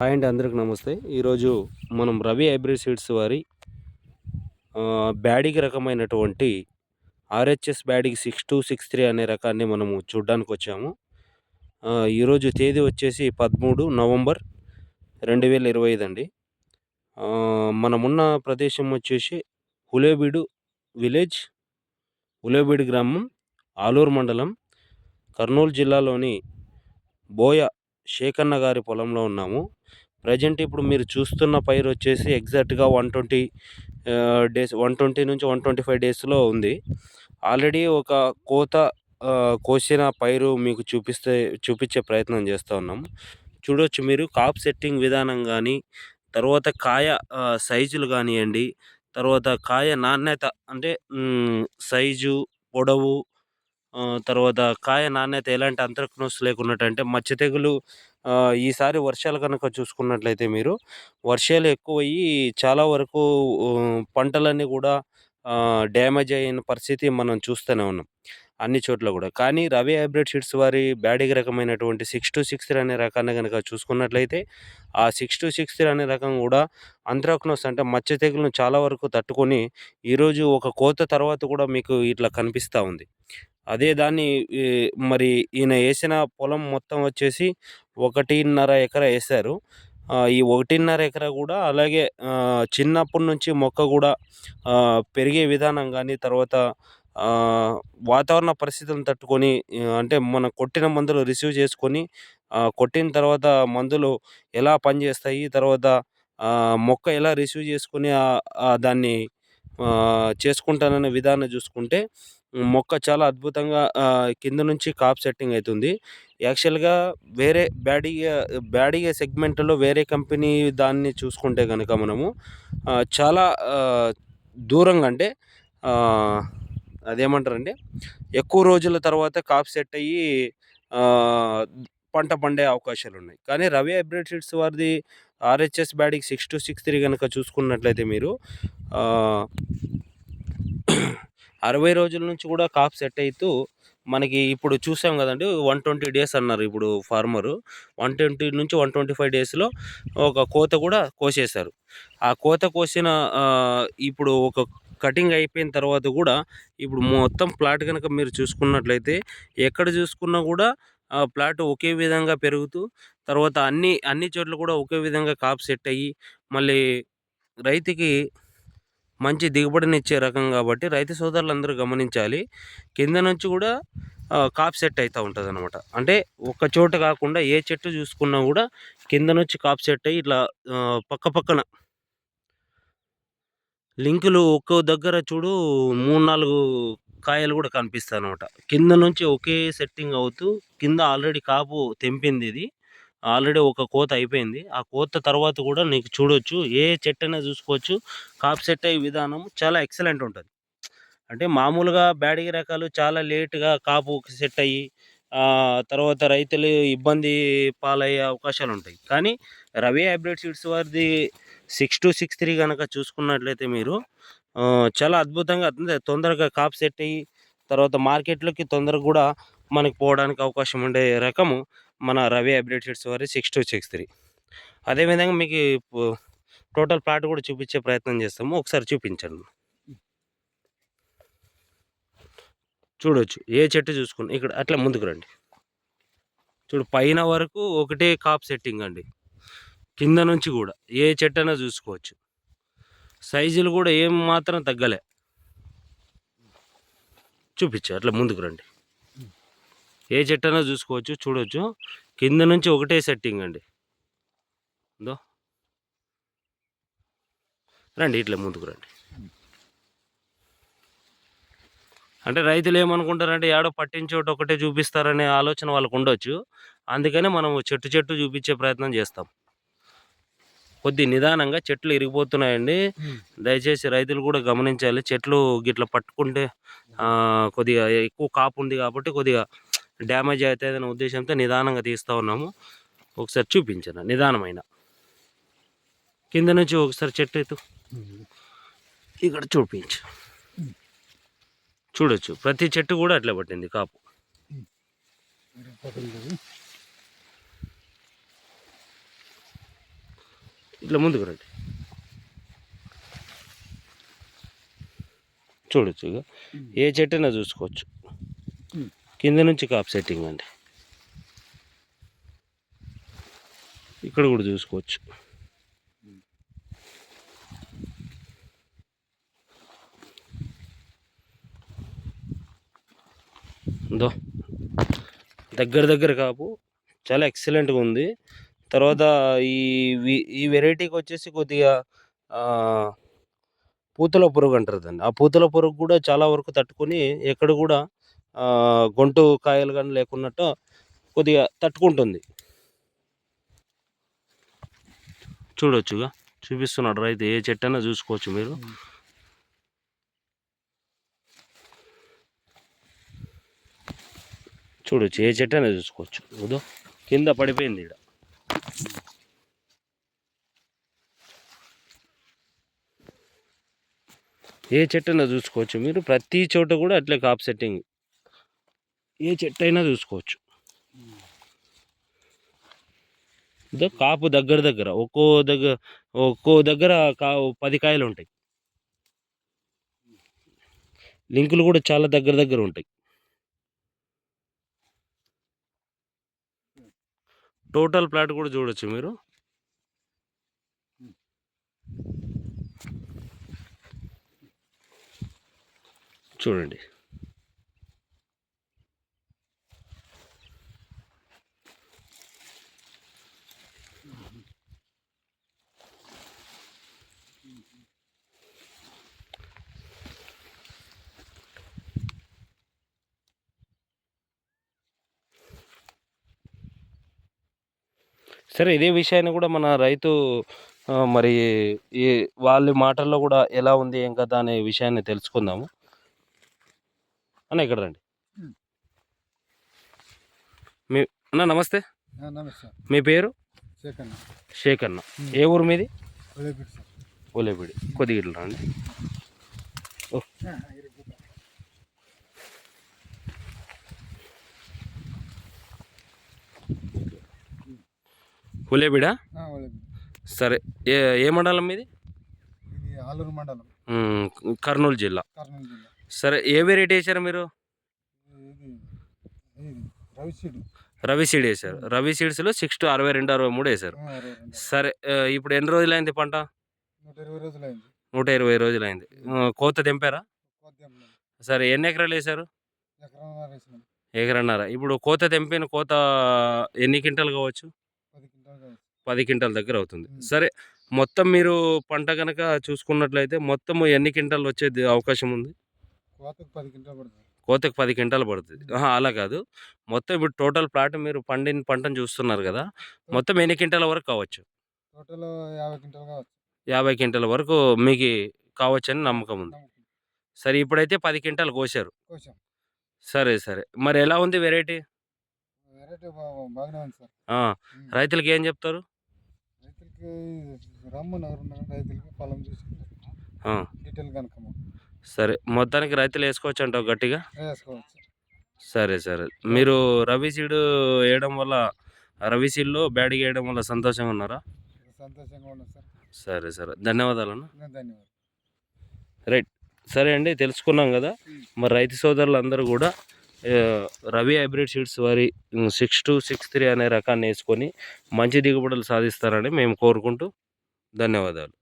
Hi అండి అందరికి నమస్తే. ఈరోజు మనం రవి హైబ్రిడ్ సీడ్స్ వారి ఆ, రకమైనటువంటి R H S Byadgi six two six three అనే రకాన్ని మనము చూడ్డానికి వచ్చాము. ఈరోజు తేదీ వచ్చేసి పదమూడు నవంబర్ రెండు వేల ఇరవై ఐదు అండి. మనమున్న ప్రదేశం వచ్చేసి హులేబీడు విలేజ్ హులేబీడు గ్రామం ఆలూరు మండలం కర్నూలు జిల్లాలోని బోయ శేఖన్న గారి పొలంలో ఉన్నాము. ప్రజెంట్ ఇప్పుడు మీరు చూస్తున్న పైరు వచ్చేసి ఎగ్జాక్ట్గా one twenty days one twenty నుంచి వన్ ట్వంటీ ఫైవ్ డేస్లో ఉంది. ఆల్రెడీ ఒక కోత కోసిన పైరు మీకు చూపిస్తే చూపించే ప్రయత్నం చేస్తూ ఉన్నాము చూడొచ్చు మీరు కాప్ సెట్టింగ్ విధానం కానీ తర్వాత కాయ సైజులు కానివ్వండి తర్వాత కాయ నాణ్యత అంటే సైజు పొడవు తర్వాత కాయ నాణ్యత ఎలాంటి అంతర్క్నోస్ లేకున్నట్టు అంటే మచ్చ తెగులు ఈసారి వర్షాలు కనుక చూసుకున్నట్లయితే మీరు వర్షాలు ఎక్కువయ్యి చాలా వరకు పంటలన్నీ కూడా డ్యామేజ్ అయిన పరిస్థితి మనం చూస్తూనే ఉన్నాం అన్ని చోట్ల కూడా. కానీ రవి హైబ్రిడ్ సీడ్స్ వారి బ్యాడిగ్ రకమైనటువంటి సిక్స్ టు సిక్స్ త్రీ అనే రకాన్ని కనుక చూసుకున్నట్లయితే ఆ సిక్స్ టు సిక్స్ త్రీ అనే రకం కూడా అంత్రాక్నోస్ అంటే మచ్చ తెగులను చాలా వరకు తట్టుకొని ఈరోజు ఒక కోత తర్వాత కూడా మీకు ఇట్లా కనిపిస్తూ ఉంది. అదే దాన్ని మరి ఈయన వేసిన పొలం మొత్తం వచ్చేసి ఒకటిన్నర ఎకరా వేశారు. ఈ ఒకటిన్నర ఎకరా కూడా అలాగే చిన్నప్పటి నుంచి మొక్క కూడా పెరిగే విధానం కానీ తర్వాత వాతావరణ పరిస్థితులను తట్టుకొని అంటే మనం కొట్టిన మందులు రిసీవ్ చేసుకొని కొట్టిన తర్వాత మందులు ఎలా పనిచేస్తాయి తర్వాత మొక్క ఎలా రిసీవ్ చేసుకొని దాన్ని చేసుకుంటాననే విధానం చూసుకుంటే మొక్క చాలా అద్భుతంగా కింద నుంచి కాప్ సెట్టింగ్ అవుతుంది. యాక్చువల్గా వేరే బ్యాడిగా బ్యాడీ సెగ్మెంట్లో వేరే కంపెనీ దాన్ని చూసుకుంటే కనుక మనము చాలా దూరంగా అంటే అదేమంటారంటే ఎక్కువ రోజుల తర్వాత కాప్ సెట్ అయ్యి పంట పండే అవకాశాలు ఉన్నాయి కానీ రవి హైబ్రిడ్ సీడ్స్ వారిది ఆర్హెచ్ఎస్ బ్యాడికి సిక్స్ టు సిక్స్ త్రీ కనుక చూసుకున్నట్లయితే మీరు అరవై రోజుల నుంచి కూడా కాప్ సెట్ అవుతూ మనకి ఇప్పుడు చూసాం కదండి వన్ ట్వంటీ డేస్ అన్నారు ఇప్పుడు ఫార్మరు. వన్ ట్వంటీ నుంచి వన్ ట్వంటీ ఫైవ్ డేస్లో ఒక కోత కూడా కోసేశారు. ఆ కోత కోసిన ఇప్పుడు ఒక కటింగ్ అయిపోయిన తర్వాత కూడా ఇప్పుడు మొత్తం ప్లాట్ కనుక మీరు చూసుకున్నట్లయితే ఎక్కడ చూసుకున్నా కూడా ఆ ప్లాట్ ఒకే విధంగా పెరుగుతూ తర్వాత అన్ని అన్ని చోట్ల కూడా ఒకే విధంగా కాప్ సెట్ అయ్యి మళ్ళీ రైతుకి మంచి దిగుబడినిచ్చే రకం కాబట్టి రైతు సోదరులందరూ గమనించాలి. కింద నుంచి కూడా ఆ, కాప్ సెట్ అవుతూ ఉంటుంది అనమాట అంటే ఒక చోట కాకుండా ఏ చెట్టు చూసుకున్నా కూడా కింద నుంచి కాప్ సెట్ అయ్యి ఇట్లా పక్క పక్కన లింకులు ఒక్కో దగ్గర చూడు మూడు నాలుగు కాయలు కూడా కనిపిస్తాయి అనమాట కింద నుంచి ఒకే సెట్టింగ్ అవుతూ కింద ఆల్రెడీ కాపు తెంపింది ఇది. ఆల్రెడీ ఒక కోత అయిపోయింది. ఆ కోత తర్వాత కూడా నీకు చూడొచ్చు. ఏ చెట్టు అయినా చూసుకోవచ్చు. కాప్ సెట్ అయ్యే విధానం చాలా ఎక్సలెంట్ ఉంటుంది. అంటే మామూలుగా బ్యాడిగి రకాలు చాలా లేట్గా కాపు సెట్ అయ్యి తర్వాత రైతులు ఇబ్బంది పాలయ్యే అవకాశాలు ఉంటాయి. కానీ రవి హైబ్రిడ్ సీడ్స్ వారిది సిక్స్ టు సిక్స్ త్రీ కనుక చూసుకున్నట్లయితే మీరు చాలా అద్భుతంగా తొందరగా కాపు సెట్ అయ్యి తర్వాత మార్కెట్లోకి తొందరగా కూడా మనకి పోవడానికి అవకాశం ఉండే రకము. మన రవి హైబ్రిడ్ సీడ్స్ వారి సిక్స్ టూ సిక్స్ త్రీ. అదేవిధంగా మీకు టోటల్ ప్లాట్ కూడా చూపించే ప్రయత్నం చేస్తాము. ఒకసారి చూపించండి. చూడొచ్చు. ఏ చెట్టు చూసుకుని ఇక్కడ అట్లా ముందుకు రండి. చూడు పైన వరకు ఒకటే కాప్ సెట్టింగ్ అండి. కింద నుంచి కూడా ఏ చెట్టు అయినా చూసుకోవచ్చు. సైజులు కూడా ఏం మాత్రం తగ్గలే. చూపించు అట్లా ముందుకు రండి. ఏ చెట్టు అయినా చూసుకోవచ్చు చూడొచ్చు. కింద నుంచి ఒకటే సెట్టింగ్ అండి. ఉందో రండి ఇట్లా ముందుకు రండి. అంటే రైతులు ఏమనుకుంటారంటే ఏడో పట్టించోటి ఒకటే చూపిస్తారనే ఆలోచన వాళ్ళకు ఉండొచ్చు. అందుకనే మనం చెట్టు చెట్టు చూపించే ప్రయత్నం చేస్తాం. కొద్ది నిదానంగా చెట్లు ఇరిగిపోతున్నాయండి. దయచేసి రైతులు కూడా గమనించాలి. చెట్లు గిట్ల పట్టుకుంటే కొద్దిగా ఎక్కువ కాపు ఉంది కాబట్టి కొద్దిగా డ్యామేజ్ అవుతుందనే ఉద్దేశంతో నిదానంగా తీస్తూ ఉన్నాము. ఒకసారి చూపించను నిదానమైన. కింద నుంచి ఒకసారి చెట్టు ఎత్తు. ఇక్కడ చూపించు. చూడొచ్చు. ప్రతి చెట్టు కూడా అట్లా పట్టింది కాపు. ఇట్లా ముందుకు రండి. చూడొచ్చు ఇక. ఏ చెట్టైనా చూసుకోవచ్చు. కింద నుంచి కాప్ సెట్టింగ్ అండి. ఇక్కడ కూడా చూసుకోవచ్చు. దో దగ్గర దగ్గర కాపు. చాలా ఎక్సలెంట్గా ఉంది. తర్వాత ఈ ఈ వెరైటీకి వచ్చేసి కొద్దిగా పూతల పురుగు అంటారు దాన్ని ఆ పూతల పురుగు కూడా చాలా వరకు తట్టుకొని ఎక్కడ కూడా గొంటు కాయలు కానీ లేకున్నట్టు కొద్దిగా తట్టుకుంటుంది. చూడొచ్చుగా. చూపిస్తున్నాడు రైతు ఏ చెట్టు అయినా చూసుకోవచ్చు మీరు. చూడొచ్చు ఏ చెట్టు అయినా చూసుకోవచ్చు. ఉదో కింద పడిపోయింది ఇక్కడ ఏ చెట్టు అయినా చూసుకోవచ్చు మీరు. ప్రతి చోట కూడా అట్లే కాప్ సెట్టింగ్. ఏ చెట్టు అయినా చూసుకోవచ్చు. ఇదో కాపు దగ్గర దగ్గర ఒక్కో దగ్గర ఒక్కో దగ్గర కా పది కాయలు ఉంటాయి. లింకులు కూడా చాలా దగ్గర దగ్గర ఉంటాయి. టోటల్ ప్లాట్ కూడా చూడొచ్చు మీరు. చూడండి. సరే ఇదే విషయాన్ని కూడా మన రైతు మరి ఈ వాళ్ళ మాటల్లో కూడా ఎలా ఉంది ఏం కదా అనే విషయాన్ని తెలుసుకుందాము. అన్న ఇక్కడ రండి. మీ అన్న నమస్తే. నమస్తే మీ పేరు? షేక్ అన్న. ఏ ఊరు మీది? ఓలేపిడి కొద్దిగా ఇట్లా రండి. ఒలిపిడ్ సరే. ఏ ఏ మండలం మీది ఇది ఆలూరు మండలం. కర్నూలు జిల్లా. సరే ఏ వెరైటీ వేసారు మీరు? రవి సీడు. వేశారు. రవి సీడ్స్లో సిక్స్ టు అరవై రెండు అరవై మూడు వేశారు. సరే ఇప్పుడు ఎన్ని రోజులైంది పంట? నూట ఇరవై రోజులైంది. కోత తెంపారా? సరే ఎన్ని ఎకరాలు వేశారు? ఎకరన్నారా. ఇప్పుడు కోత తెంపిన కోత ఎన్ని క్వింటాలు కావచ్చు? పది క్వింటాల దగ్గర అవుతుంది. సరే మొత్తం మీరు పంట కనుక చూసుకున్నట్లయితే మొత్తం ఎన్ని క్వింటాలు వచ్చే అవకాశం ఉంది? కోతకు పది క్వింటాలు పడుతుంది. కోతకు పది క్వింటాలు పడుతుంది. అలా కాదు. మొత్తం ఇప్పుడు టోటల్ ప్లాట్ మీరు పండిన పంటను చూస్తున్నారు కదా మొత్తం ఎన్ని క్వింటాల వరకు కావచ్చు? టోటల్ యాభై క్వింటాలు కావచ్చు. యాభై క్వింటాల వరకు మీకు కావచ్చని నమ్మకం ఉంది. సరే ఇప్పుడైతే పది క్వింటాలు కోసారు సరే సరే. మరి ఎలా ఉంది వెరైటీ. రైతులకి ఏం చెప్తారు? రైతులకి పొలం చూసి ఆ, డీటెయిల్ కనుక సరే మొత్తానికి రైతులు వేసుకోవచ్చు అంటావు గట్టిగా? వేసుకోవచ్చు. సరే సరే. మీరు రవి సీడ్ వేయడం వల్ల రవి సీడ్లో బ్యాడ్గా వేయడం వల్ల సంతోషంగా ఉన్నారా? సంతోషంగా ఉన్నాం సార్. సరే సరే. ధన్యవాదాలు అన్న ధన్యవాదాలు. రైట్. సరే అండి తెలుసుకున్నాం కదా. మరి రైతు సోదరులు అందరూ కూడా రవి హైబ్రిడ్ సీడ్స్ వారి సిక్స్ టూ సిక్స్ త్రీ అనే రకాన్ని వేసుకొని మంచి దిగుబడులు సాధిస్తారని మేము కోరుకుంటూ ధన్యవాదాలు.